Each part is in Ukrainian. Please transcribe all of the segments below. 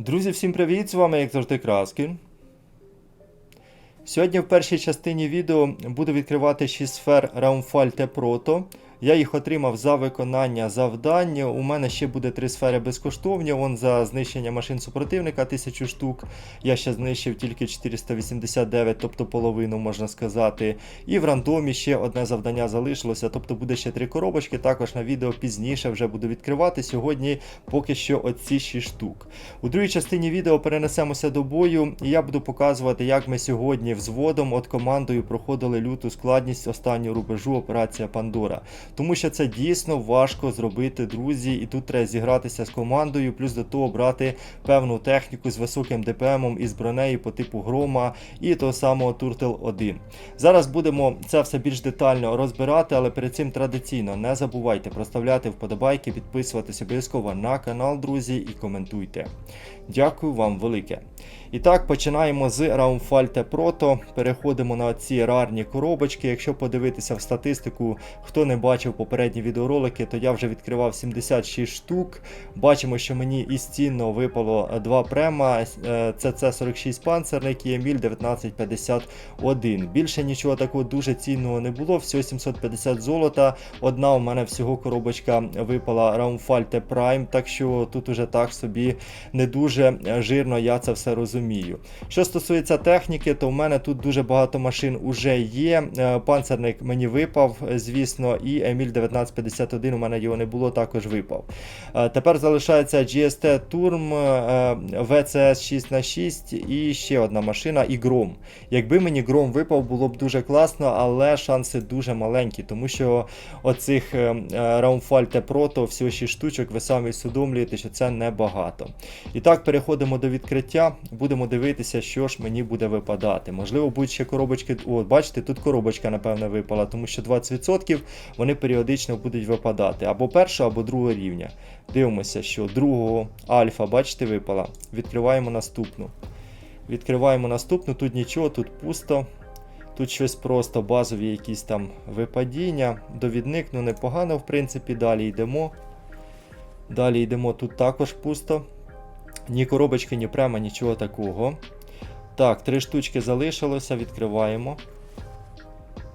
Друзі, всім привіт! З вами, як завжди, Краскін. Сьогодні в першій частині відео буду відкривати 6 сфер Raumfall T Proto. Я їх отримав за виконання завдань. У мене ще буде 3 сфери безкоштовні. Вон за знищення машин супротивника 1000 штук. Я ще знищив тільки 489, тобто половину можна сказати. І в рандомі ще одне завдання залишилося, тобто буде ще 3 коробочки. Також на відео пізніше вже буду відкривати. Сьогодні поки що оці 6 штук. У другій частині відео перенесемося до бою, і я буду показувати, як ми сьогодні взводом от командою проходили люту складність останнього рубежу операція Пандора. Тому що це дійсно важко зробити, друзі, і тут треба зігратися з командою, плюс до того брати певну техніку з високим ДПМом і з бронею по типу Грома і того самого Turtle 1. Зараз будемо це все більш детально розбирати, але перед цим традиційно не забувайте проставляти вподобайки, підписуватися обов'язково на канал, друзі, і коментуйте. Дякую вам велике. І так, починаємо з T Proto. Переходимо на ці рарні коробочки. Якщо подивитися в статистику, хто не бачив попередні відеоролики, то я вже відкривав 76 штук. Бачимо, що мені із випало два према. CC46 панцерник і Еміль 1951. Більше нічого такого дуже цінного не було. Всього 750 золота. Одна у мене всього коробочка випала T Prime, так що тут уже так собі не дуже жирно я це все розумію. Що стосується техніки, то в мене тут дуже багато машин уже є. Е, Панцерник мені випав, звісно, і Еміль 1951 у мене його не було, також випав. Е, Тепер залишається GST Turm, е, VCS 6х6 і ще одна машина і Гром. Якби мені Гром випав, було б дуже класно, але шанси дуже маленькі, тому що оцих T Proto, всього 6 штучок, ви самі усвідомлюєте, що це небагато. І так, переходимо до відкриття. Будемо дивитися, що ж мені буде випадати. Можливо, будуть ще коробочки. О, бачите, тут коробочка, напевне, випала, тому що 20% вони періодично будуть випадати або першого, або другого рівня. Дивимося, що другого альфа, бачите, випала. Відкриваємо наступну. Відкриваємо наступну, тут нічого, тут пусто. Тут щось просто базові якісь там випадіння. Довідник, ну непогано, в принципі, далі йдемо. Далі йдемо, тут також пусто. Ні коробочки, ні прямо, нічого такого. Так, три штучки залишилося, відкриваємо.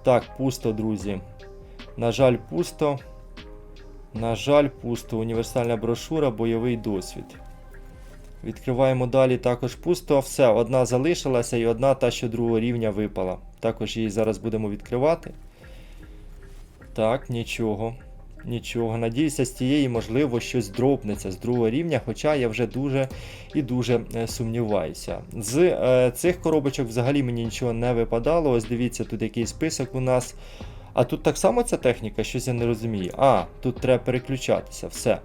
Так, пусто, друзі. На жаль, пусто. На жаль, пусто. Універсальна брошура, бойовий досвід. Відкриваємо далі також пусто. Все, одна залишилася і одна та, що другого рівня випала. Також її зараз будемо відкривати. Так, нічого. Нічого. Надіюся, з тієї, можливо, щось дропнеться з другого рівня, хоча я вже дуже і дуже е, сумніваюся. З е, цих коробочок взагалі мені нічого не випадало. Ось дивіться, тут якийсь список у нас. А тут так само ця техніка, щось я не розумію. А, тут треба переключатися. Все.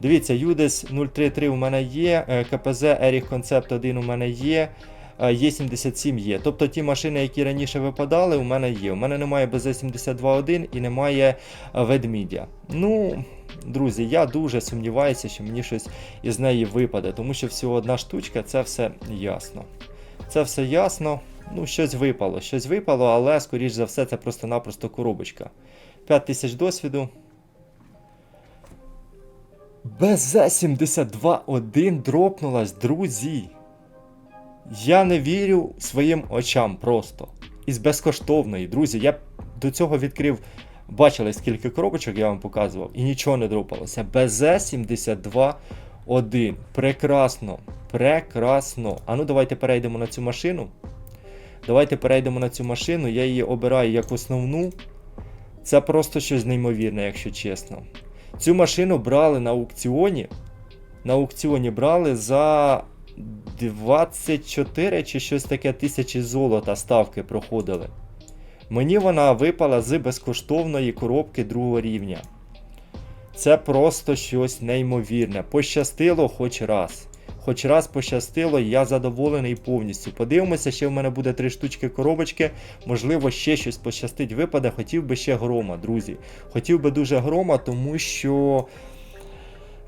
Дивіться, Юдес 033 у мене є, е, КПЗ Erich Concept 1 у мене є. Є77 є. Тобто ті машини, які раніше випадали, у мене є. У мене немає БЗ-72-1 і немає ведмідя. Ну, друзі, я дуже сумніваюся, що мені щось із неї випаде, тому що всього одна штучка, це все ясно. Це все ясно. Ну, щось випало, щось випало, але, скоріш за все, це просто-напросто коробочка. 5000 досвіду. БЗ-72-1 дропнулась, друзі. Я не вірю своїм очам просто. Із безкоштовної, друзі. Я до цього відкрив, бачили, скільки коробочок я вам показував, і нічого не дропалося. БЗ-72-1. Прекрасно. Прекрасно. А ну давайте перейдемо на цю машину. Давайте перейдемо на цю машину. Я її обираю як основну. Це просто щось неймовірне, якщо чесно. Цю машину брали на аукціоні. На аукціоні брали за 24 чи щось таке тисячі золота ставки проходили. Мені вона випала з безкоштовної коробки другого рівня. Це просто щось неймовірне. Пощастило хоч раз. Хоч раз пощастило, я задоволений повністю. Подивимося, ще в мене буде три штучки коробочки. Можливо, ще щось пощастить випаде. Хотів би ще грома, друзі. Хотів би дуже грома, тому що.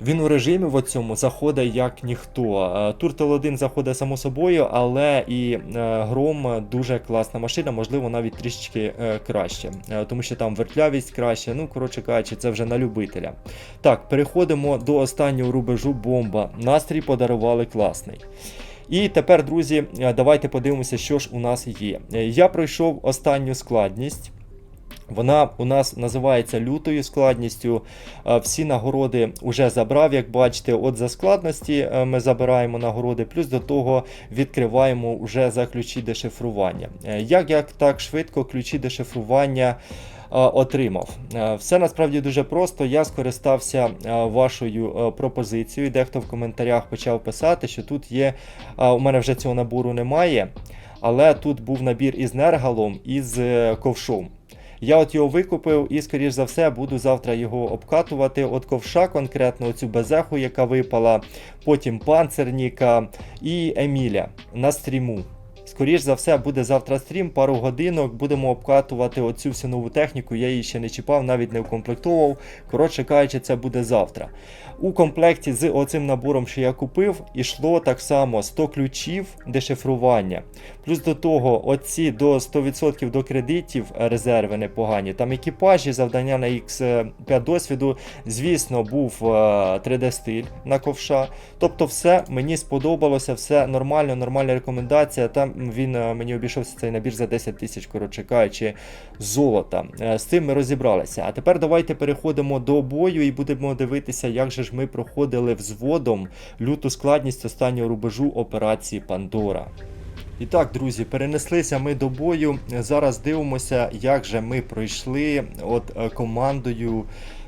Він у режимі в цьому заходить як ніхто. Е, Туртл 1 заходить само собою, але і е, Гром дуже класна машина, можливо, навіть трішечки е, краще, тому що там вертлявість краще. Ну, коротше кажучи, це вже на любителя. Так, переходимо до останнього рубежу бомба. Настрій подарували класний. І тепер, друзі, давайте подивимося, що ж у нас є. Я пройшов останню складність. Вона у нас називається лютою складністю. Е, Всі нагороди вже забрав, як бачите. От за складності е, ми забираємо нагороди, плюс до того відкриваємо вже за ключі дешифрування. Е, Як я так швидко ключі дешифрування отримав? Все насправді дуже просто. Я скористався вашою пропозицією. Дехто в коментарях почав писати, що тут є. У мене вже цього набору немає. Але тут був набір із нергалом і з ковшом. Я от його викупив і, скоріш за все, буду завтра його обкатувати. От ковша, конкретно оцю безеху, яка випала, потім панцерніка і Еміля на стріму. Скоріш за все, буде завтра стрім, пару годинок, будемо обкатувати оцю всю нову техніку. Я її ще не чіпав, навіть не укомплектовував. Коротше кажучи, це буде завтра. У комплекті з оцим набором, що я купив, ішло так само 100 ключів дешифрування. Плюс до того, оці до 100% до кредитів е, резерви непогані. Там екіпажі, завдання на X5 досвіду. Звісно, був е, 3D-стиль на ковша. Тобто, все мені сподобалося, все нормально, нормальна рекомендація. Там він е, мені обійшовся цей набір за 10 тисяч, коротше кажучи, золота. Е, З цим ми розібралися. А тепер давайте переходимо до бою і будемо дивитися, як же ж ми проходили взводом люту складність останнього рубежу операції Пандора. І так, друзі, перенеслися ми до бою. Зараз дивимося, як же ми пройшли от е, командою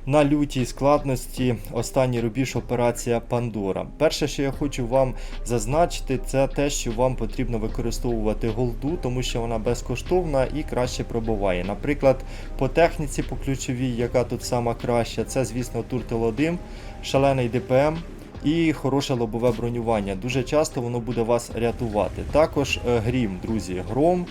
на лютій складності останній рубіж операція Пандора. Перше, що я хочу вам зазначити, це те, що вам потрібно використовувати голду, тому що вона безкоштовна і краще пробуває. Наприклад, по техніці, по ключовій, яка тут сама краща, це, звісно, Туртел 1, шалений ДПМ і хороше лобове бронювання. Дуже часто воно буде вас рятувати. Також е, грім, друзі, гром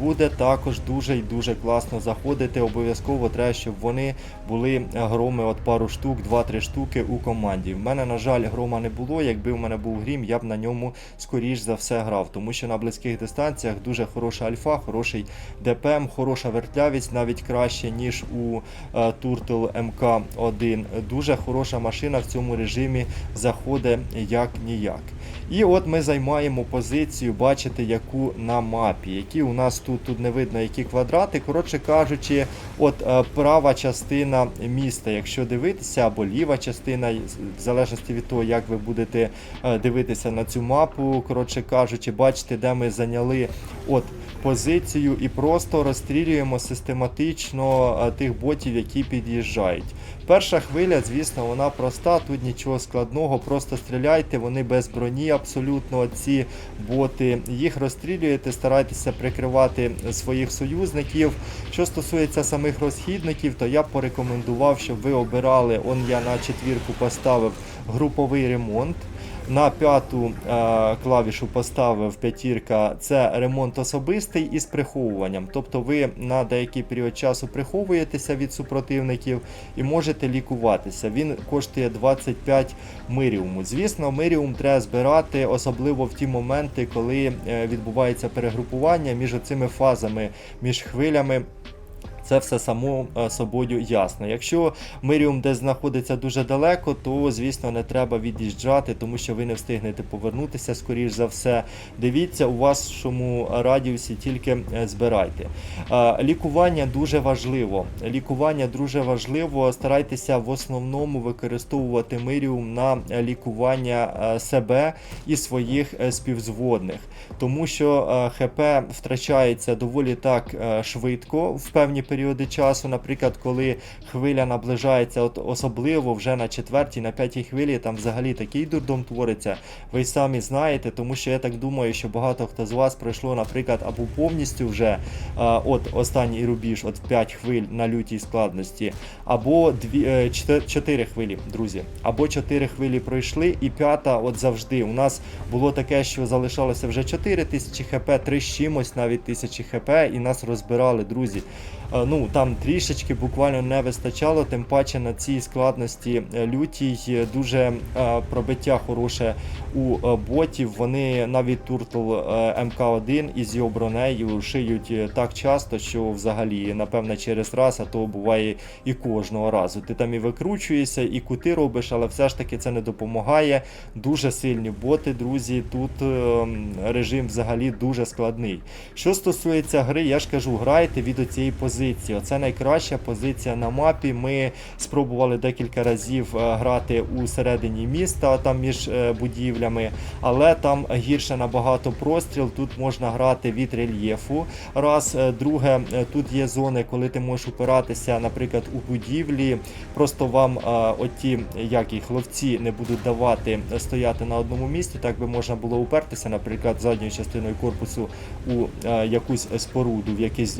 буде також дуже і дуже класно заходити. Обов'язково треба, щоб вони були е, громи от пару штук, 2-3 штуки у команді. В мене, на жаль, грома не було. Якби в мене був грім, я б на ньому скоріш за все грав, тому що на близьких дистанціях дуже хороша альфа, хороший ДПМ, хороша вертлявість, навіть краще, ніж у е, Turtle MK1. Дуже хороша машина в цьому режимі заходить як ніяк. І от ми займаємо позицію, бачите, яку на мапі, які у нас тут, тут не видно, які квадрати. Коротше кажучи, от е, права частина міста, якщо дивитися, або ліва частина, в залежності від того, як ви будете е, дивитися на цю мапу, коротше кажучи, бачите, де ми зайняли от позицію і просто розстрілюємо систематично е, тих ботів, які під'їжджають. Перша хвиля, звісно, вона проста, тут нічого складного, просто стріляйте, вони без броні абсолютно ці боти. Їх розстрілюєте, старайтеся прикривати своїх союзників. Що стосується самих розхідників, то я порекомендував, щоб ви обирали, он я на четвірку поставив груповий ремонт. На п'яту е, клавішу поставив п'ятірка. Це ремонт особистий із приховуванням. Тобто ви на деякий період часу приховуєтеся від супротивників і можете лікуватися. Він коштує 25 миріуму. Звісно, миріум треба збирати, особливо в ті моменти, коли е, відбувається перегрупування між цими фазами, між хвилями. Це все само е, собою ясно. Якщо Миріум десь знаходиться дуже далеко, то звісно не треба від'їжджати, тому що ви не встигнете повернутися, скоріш за все. Дивіться, у вашому радіусі тільки е, збирайте. Е, Лікування дуже важливо. Лікування дуже важливо. Старайтеся в основному використовувати Миріум на лікування себе і своїх співзводних, тому що ХП втрачається доволі так швидко в певні періоди часу. Наприклад, коли хвиля наближається, от особливо вже на четвертій, на п'ятій хвилі, там взагалі такий дурдом твориться. Ви самі знаєте, тому що я так думаю, що багато хто з вас пройшло, наприклад, або повністю вже е, от останній рубіж, от 5 хвиль на лютій складності, або 4 хвилі, друзі, або 4 хвилі пройшли, і п'ята, от завжди. У нас було таке, що залишалося вже 4 тисячі хп, 3 з чимось навіть тисячі хп, і нас розбирали, друзі. Е, Ну там трішечки буквально не вистачало, тим паче на цій складності е, лютій дуже е, пробиття хороше у ботів. Вони навіть Туртл е, МК1 із його бронею шиють так часто, що взагалі, напевне, через раз, а то буває і кожного разу. Ти там і викручуєшся, і кути робиш, але все ж таки це не допомагає. Дуже сильні боти, друзі. Тут режим взагалі дуже складний. Що стосується гри, я ж кажу, грайте від цієї позиції. Оце найкраща позиція на мапі. Ми спробували декілька разів е, грати у середині міста, там між е, будівлями, але там гірше набагато простріл. Тут можна грати від рельєфу. Раз, Е, друге, тут є зони, коли ти можеш упиратися, наприклад, у будівлі. Просто вам оті, як їх ловці, не будуть давати стояти на одному місці. Так би можна було упертися, наприклад, задньою частиною корпусу у якусь споруду, в якийсь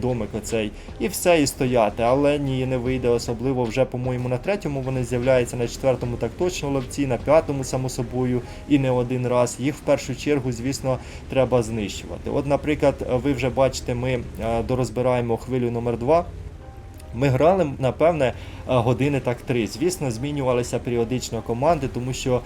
домик оцей, і все, і стояти. Але ні, не вийде. Особливо вже, по-моєму, на третьому вони з'являються, на четвертому так точно ловці, на п'ятому, само собою, і не один раз. Їх в першу чергу, звісно, треба знищувати. От, наприклад, ви вже бачите, ми е, дорозбираємо хвилю номер 2 ми грали, напевне, години так три. Звісно, змінювалися періодично команди, тому що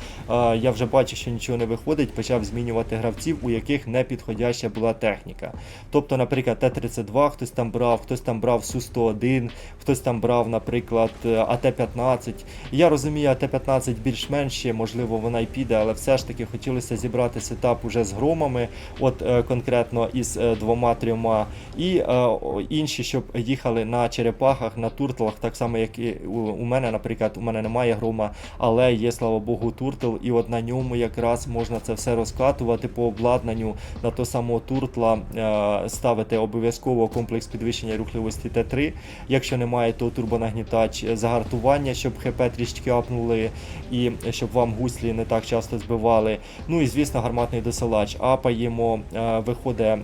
я вже бачив, що нічого не виходить, почав змінювати гравців, у яких не підходяща була техніка. Тобто, наприклад, Т-32 хтось там брав, хтось там брав Су-101, хтось там брав, наприклад, е, АТ-15. Я розумію, АТ-15 більш-менш ще, можливо, вона й піде, але все ж таки хотілося зібрати сетап уже з громами, от е, конкретно із е, двома-трьома, і е, інші, щоб їхали на черепахах, на туртлах, так само, як і у, у мене, наприклад, у мене немає грома, але є, слава Богу, туртл, і от на ньому якраз можна це все розкатувати по обладнанню на то самого туртла, е, ставити обов'язково комплекс підвищення рухливості Т3. Якщо немає, то турбонагнітач е, загартування, щоб ХП трішки апнули, і щоб вам гуслі не так часто збивали. Ну і звісно, гарматний досилач. Апаємо, е, виходить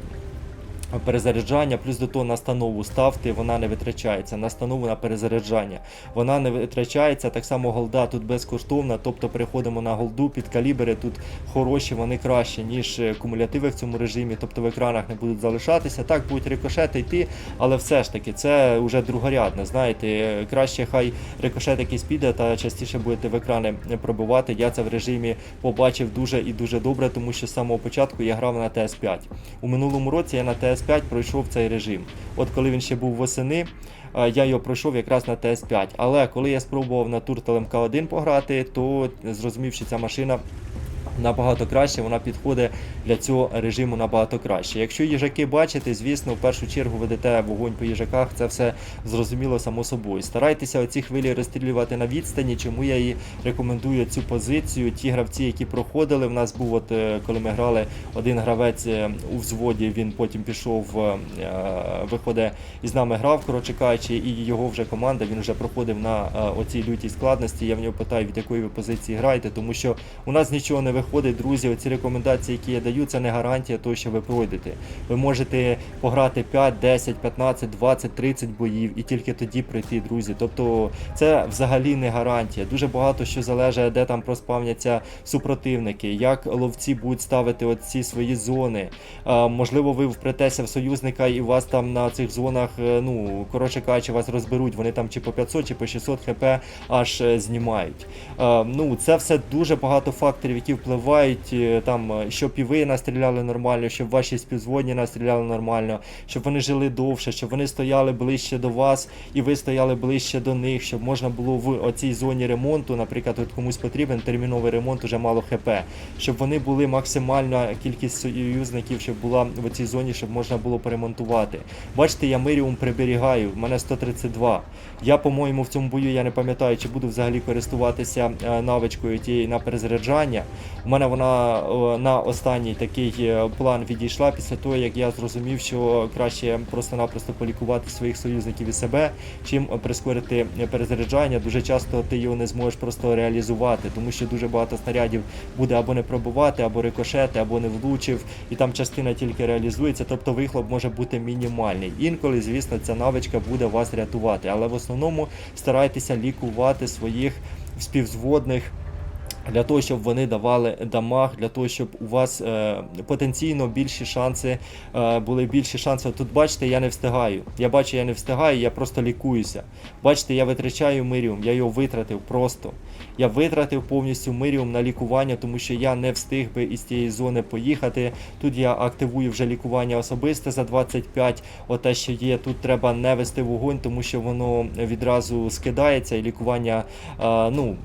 перезаряджання, плюс до того настанову ставте, вона не витрачається. Настанову на перезаряджання. Вона не витрачається. Так само голда тут безкоштовна, тобто переходимо на голду під калібри. Тут хороші, вони краще, ніж е, кумулятиви в цьому режимі, тобто в екранах не будуть залишатися. Так будуть рикошети йти, але все ж таки це вже другорядне. Знаєте, е, краще хай рикошет якийсь піде, та частіше будете в екрани пробивати. Я це в режимі побачив дуже і дуже добре, тому що з самого початку я грав на ТС5. У минулому році я на ТС5 пройшов цей режим. От коли він ще був восени, е, я його пройшов якраз на ТС5. Але коли я спробував на Turtle МК1 пограти, то зрозумів, що ця машина. Набагато краще, вона підходить для цього режиму набагато краще. Якщо їжаки бачите, звісно, в першу чергу ведете вогонь по їжаках, це все зрозуміло само собою. Старайтеся оці хвилі розстрілювати на відстані, чому я і рекомендую цю позицію. Ті гравці, які проходили, в нас був, от е, коли ми грали, один гравець е, у взводі, він потім пішов, е, виходить із нами грав, коротше кажучи, і його вже команда, він вже проходив на оцій лютій складності. Я в нього питаю, від якої ви позиції граєте, тому що у нас нічого не виходить, друзі. Оці рекомендації, які я даю, це не гарантія того, що ви пройдете. Ви можете пограти 5, 10, 15, 20, 30 боїв і тільки тоді пройти, друзі. Тобто це взагалі не гарантія. Дуже багато що залежить, де там проспавняться супротивники, як ловці будуть ставити оці свої зони. Можливо, ви впретеся в союзника і вас там на цих зонах, е, ну коротше кажучи, вас розберуть. Вони там чи по 500, чи по 600 хп аж е, знімають. Ну це все дуже багато факторів, які впливають. Е, Там е, щоб і ви настріляли нормально, щоб ваші співзводні настріляли нормально, щоб вони жили довше, щоб вони стояли ближче до вас і ви стояли ближче до них, щоб можна було в оцій зоні ремонту, наприклад, от комусь потрібен терміновий ремонт, уже мало хп, щоб вони були максимальна кількість союзників, щоб була в цій зоні, щоб можна було поремонтувати. Бачите, я миріум приберігаю, в мене 132. Я, по-моєму, в цьому бою я не пам'ятаю, чи буду взагалі користуватися е, навичкою тієї на перезаряджання. У мене вона е, на останній такий е, план відійшла після того, як я зрозумів, що краще просто-напросто полікувати своїх союзників і себе, чим прискорити перезаряджання. Дуже часто ти його не зможеш просто реалізувати, тому що дуже багато снарядів буде або не пробувати, або рикошети, або не влучив, і там частина тільки реалізується, тобто вихлоп може бути мінімальний. Інколи, звісно, ця навичка буде вас рятувати, але в основному старайтеся лікувати своїх співзводних. Для того, щоб вони давали дамаг, для того, щоб у вас е, потенційно більші шанси е, були більші шанси. Тут бачите, я не встигаю. Я бачу, я не встигаю, я просто лікуюся. Бачите, я витрачаю миріум, я його витратив просто. Я витратив повністю миріум на лікування, тому що я не встиг би із цієї зони поїхати. Тут я активую вже лікування особисте за 25. Оте, що є, тут треба не вести вогонь, тому що воно відразу скидається і лікування, е, ну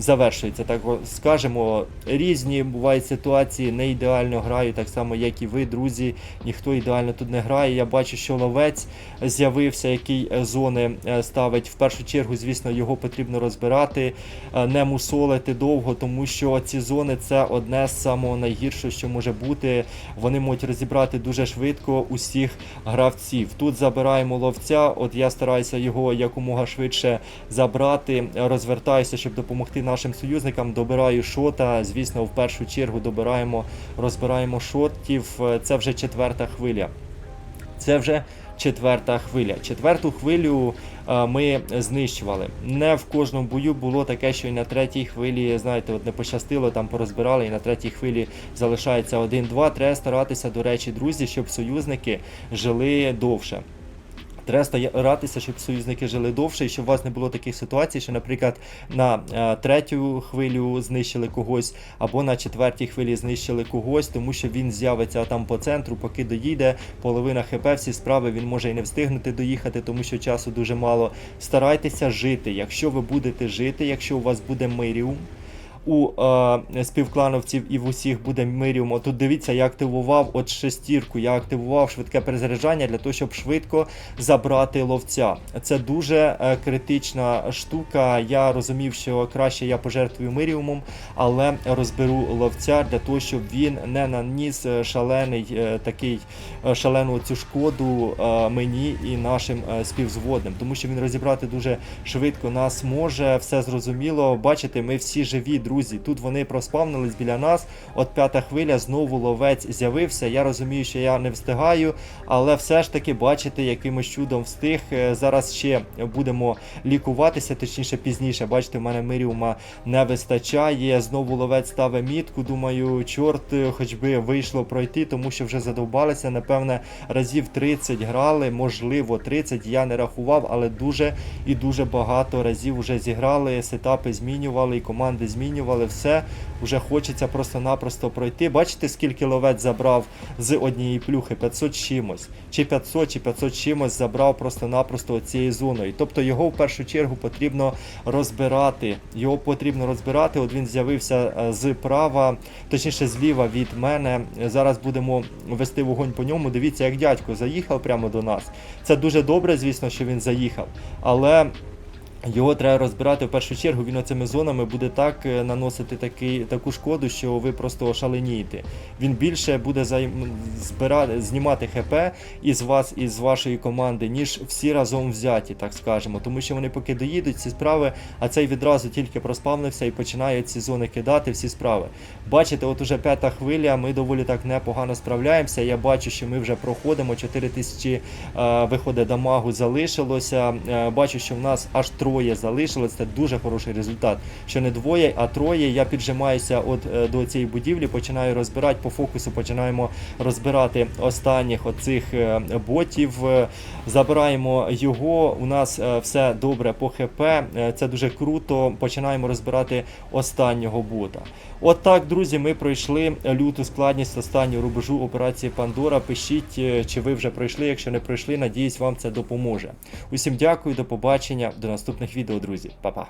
завершується, так скажемо. Різні бувають ситуації, не ідеально граю, так само, як і ви, друзі. Ніхто ідеально тут не грає. Я бачу, що ловець з'явився, який е, зони е, ставить. В першу чергу, звісно, його потрібно розбирати, е, не мусолити довго, тому що ці зони це одне з самого найгіршого, що може бути. Вони можуть розібрати дуже швидко усіх гравців. Тут забираємо ловця. От я стараюся його якомога швидше забрати, розвертаюся, щоб допомогти нашим союзникам. Добираю шота. Звісно, в першу чергу добираємо, розбираємо шотів. Е, Це вже четверта хвиля. Це вже четверта хвиля. Четверту хвилю е, ми знищували. Не в кожному бою було таке, що і на третій хвилі, знаєте, от не пощастило, там порозбирали, і на третій хвилі залишається один-два. Треба старатися, до речі, друзі, щоб союзники жили довше. Треба старатися, щоб союзники жили довше, і щоб у вас не було таких ситуацій, що, наприклад, на е, третю хвилю знищили когось, або на четвертій хвилі знищили когось, тому що він з'явиться там по центру, поки доїде, половина хп, всі справи він може і не встигнути доїхати, тому що часу дуже мало. Старайтеся жити. Якщо ви будете жити, якщо у вас буде миріум. У е, співклановців і в усіх буде миріум. От Тут дивіться, я активував от шестірку, я активував швидке перезаряджання для того, щоб швидко забрати ловця. Це дуже е, критична штука. Я розумів, що краще я пожертвую миріумом, але розберу ловця для того, щоб він не наніс е, шалений е, такий е, шалену цю шкоду е, мені і нашим е, співзводним, тому що він розібрати дуже швидко нас може. Все зрозуміло. Бачите, ми всі живі, друзі. Тут вони проспавнились біля нас. От п'ята хвиля знову ловець з'явився. Я розумію, що я не встигаю, але все ж таки, бачите, якимось чудом встиг. Е, Зараз ще будемо лікуватися, точніше пізніше. Бачите, в мене миріума не вистачає. Знову ловець ставить мітку. Думаю, чорт, е, хоч би вийшло пройти, тому що вже задовбалися. Напевне, разів 30 грали, можливо, 30 я не рахував, але дуже і дуже багато разів вже зіграли, сетапи змінювали, і команди змінювали. Все вже хочеться просто-напросто пройти. Бачите, скільки ловець забрав з однієї плюхи? 500 чимось. Чи 500, чи 500 чимось забрав просто-напросто цією зоною. Тобто його в першу чергу потрібно розбирати. Його потрібно розбирати. От він з'явився е, з права, точніше зліва від мене. Зараз будемо вести вогонь по ньому. Дивіться, як дядько заїхав прямо до нас. Це дуже добре, звісно, що він заїхав. Але його треба розбирати в першу чергу. Він оцими зонами буде так е, наносити такий, таку шкоду, що ви просто ошаленієте. Він більше буде займ... збирати, знімати ХП із вас, із вашої команди, ніж всі разом взяті, так скажемо. Тому що вони поки доїдуть ці справи, а цей відразу тільки проспавнився і починає ці зони кидати, всі справи. Бачите, от уже п'ята хвиля, ми доволі так непогано справляємося. Я бачу, що ми вже проходимо 4000 е, виходить дамагу залишилося. Е, бачу, що в нас аж троє залишилось. Це дуже хороший результат. Що не двоє, а троє. Я піджимаюся от е, до цієї будівлі, починаю розбирати по фокусу. Починаємо розбирати останніх оцих е, ботів. Е, Забираємо його. У нас все добре по ХП. Це дуже круто. Починаємо розбирати останнього бота. От так, друзі, ми пройшли люту складність останнього рубежу операції Пандора. Пишіть, чи ви вже пройшли. Якщо не пройшли, надіюсь, вам це допоможе. Усім дякую, до побачення, до наступних відео, друзі. Па-па.